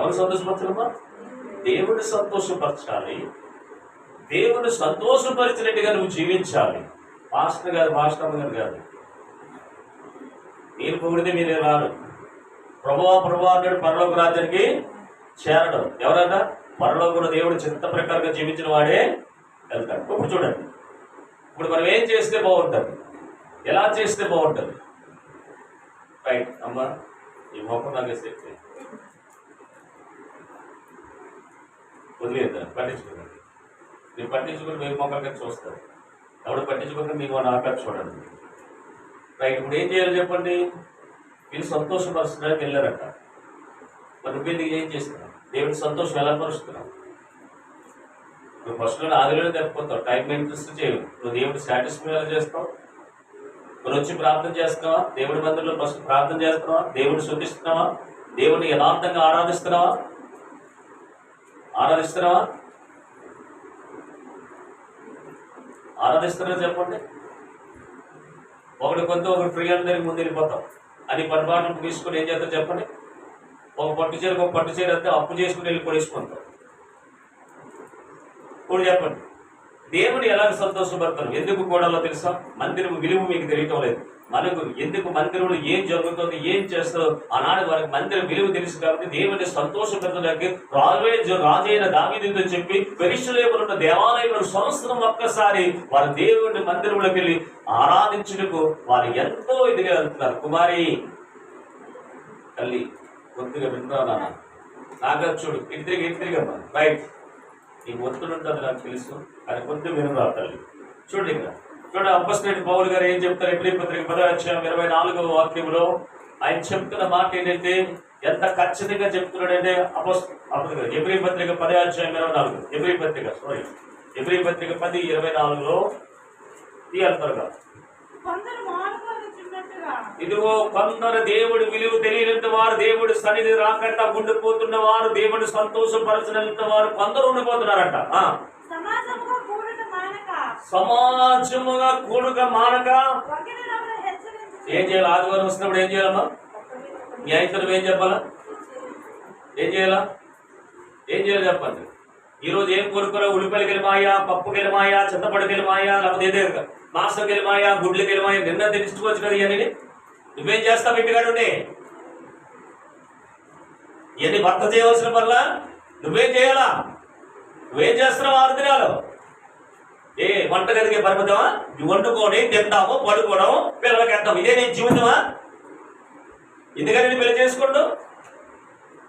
ఎవరు సంతోషపరచడమ్మా దేవుడు సంతోషపరచాలి. దేవుడు సంతోషపరిచినట్టుగా నువ్వు జీవించాలి. పాస్టర్ గారు మాస్టర్ గారు కాదు. నేను పొగిడితే మీరు రారు? ప్రభువా ప్రభువా అన్నాడు పరలోక రాజ్యానికి చేరడం. ఎవరన్నా పరలోకంలో దేవుడు చింత ప్రకారంగా జీవించిన వాడే వెళ్తాడు. ఇప్పుడు చూడండి. ఇప్పుడు మనం ఏం చేస్తే బాగుంటుంది? ఎలా చేస్తే బాగుంటుంది? రైట్ అమ్మా ఈ మొక్క నాకు వదిలేదు దాన్ని పట్టించుకోండి మీరు పట్టించుకుని మీరు మొక్కలకి చూస్తారు. ఎవడు పట్టించుకుంటే మీరు మన ఆకాశ చూడండి. రైట్ ఇప్పుడు ఏం చేయాలి చెప్పండి. మీరు సంతోషపరుస్తున్నారని వెళ్ళారట. మరి నువ్వు ఎందుకు ఏం చేస్తున్నావు? దేవుడి సంతోషం ఎలా పరుస్తున్నావు? నువ్వు ఫస్ట్లో ఆదిలోనే తప్పిపోతావు టైం ఇంట్రెస్ట్ చేయవు. నువ్వు దేవుడు సాటిస్ఫై ఎలా చేస్తావు? నువ్వు వచ్చి ప్రార్థన చేస్తున్నావా? దేవుడి మందిరంలో ఫస్ట్ ప్రార్థన చేస్తున్నావా? దేవుడిని శుద్ధిస్తున్నావా? దేవుడిని యథార్థంగా ఆరాధిస్తున్నావా? ఆరాధిస్తున్నావా? ఆరాధిస్తున్నారా చెప్పండి. ఒకటి కొంత ఒకటి ఫ్రీ అందరికి ముందు వెళ్ళిపోతాం. అని పట్టుబాటు తీసుకుని ఏం చేద్దాం చెప్పండి. ఒక పట్టు చీరకు ఒక పట్టు చీర అయితే అప్పు చేసుకుని వెళ్ళి కొనేసుకుంటాం. ఇప్పుడు చెప్పండి. దేవుడు ఎలా సంతోషపడతారు? ఎందుకు కూడా తెలుసా? మందిరం విలువ మీకు తెలియటం లేదు. మనకు ఎందుకు మందిరంలో ఏం జరుగుతుంది ఏం చేస్తుందో ఆనాడు వారికి మందిరం విలువ తెలుసు కాబట్టి దేవుని సంతోషపెట్టడానికి రాజే రాజైన దావీదుతో చెప్పి పెరిశలేములు ఉన్న దేవాలయంలో సంవత్సరం ఒక్కసారి వారి దేవుని మందిరంలోకి వెళ్ళి ఆరాధించుటకు వారు ఎంతో ఇదిగా వెళ్తున్నారు. కుమారి తల్లి కొద్దిగా వింటున్నా నాగా చూడు ఇద్దరికి ఇద్దరిగా రైట్ ఈ ఒత్తిడి ఉంటుంది నాకు తెలుసు అది కొద్దిగా వినరా తల్లి? చూడండి ఇక్కడ. చూడండి అప్పస్టేట్ పౌల్ గారు ఏం చెప్తారు? ఎబ్రి పత్రిక పదవచ్చాం ఇరవై నాలుగవ వాక్యంలో ఆయన చెప్తున్న మాట ఏంటంటే ఎంత ఖచ్చితంగా చెప్తున్నాడంటే అపోస్ ఎబ్రి పత్రిక పదవచ్చాం ఇరవై నాలుగు. ఎబ్రి పత్రిక సారీ ఎబ్రి పత్రిక పది ఇరవై నాలుగులో తీయాలి త్వరగా ఇదిగో కొందరు దేవుడి విలువ తెలియనంత వారు దేవుడి సన్నిధి రాకుండా ఉండిపోతున్న వారు దేవుడి సంతోషపరచనంత వారు కొందరు ఉండిపోతున్నారంట. సమాజముగా మానక కూడుక మానక. ఏం చేయాలి? ఆదివారం వస్తున్నప్పుడు ఏం చేయాలమ్మా? మీ ఐతులు ఏం చెప్పాలా? ఏం చేయాలా? ఏం చేయాలి చెప్పండి. ఈరోజు ఏం కోరుకోరా ఉల్లిపాయలు గెలిమాయా పప్పు గెలిమాయా చింతపడు గెలిమాయా లేకపోతే ఏదే మాంసం గెలిమాయా గుడ్లు గెలిమాయా నిన్న తెలుసుకోవచ్చు కదా ఇవన్నీ నువ్వేం చేస్తావు ఇంటికాడ ఇవన్నీ భర్త చేయవలసిన వల్ల నువ్వేం చేయాలా? నువ్వేం చేస్తున్నావు ఆరు దినాలు? ఏ వంట గదికి పరిమితమా? వండుకొని తింటాము పడుకోవడం పిల్లలకి వెళ్తాం ఇదే నీ జీవితమా? ఎందుకని పెళ్ళి చేసుకోండు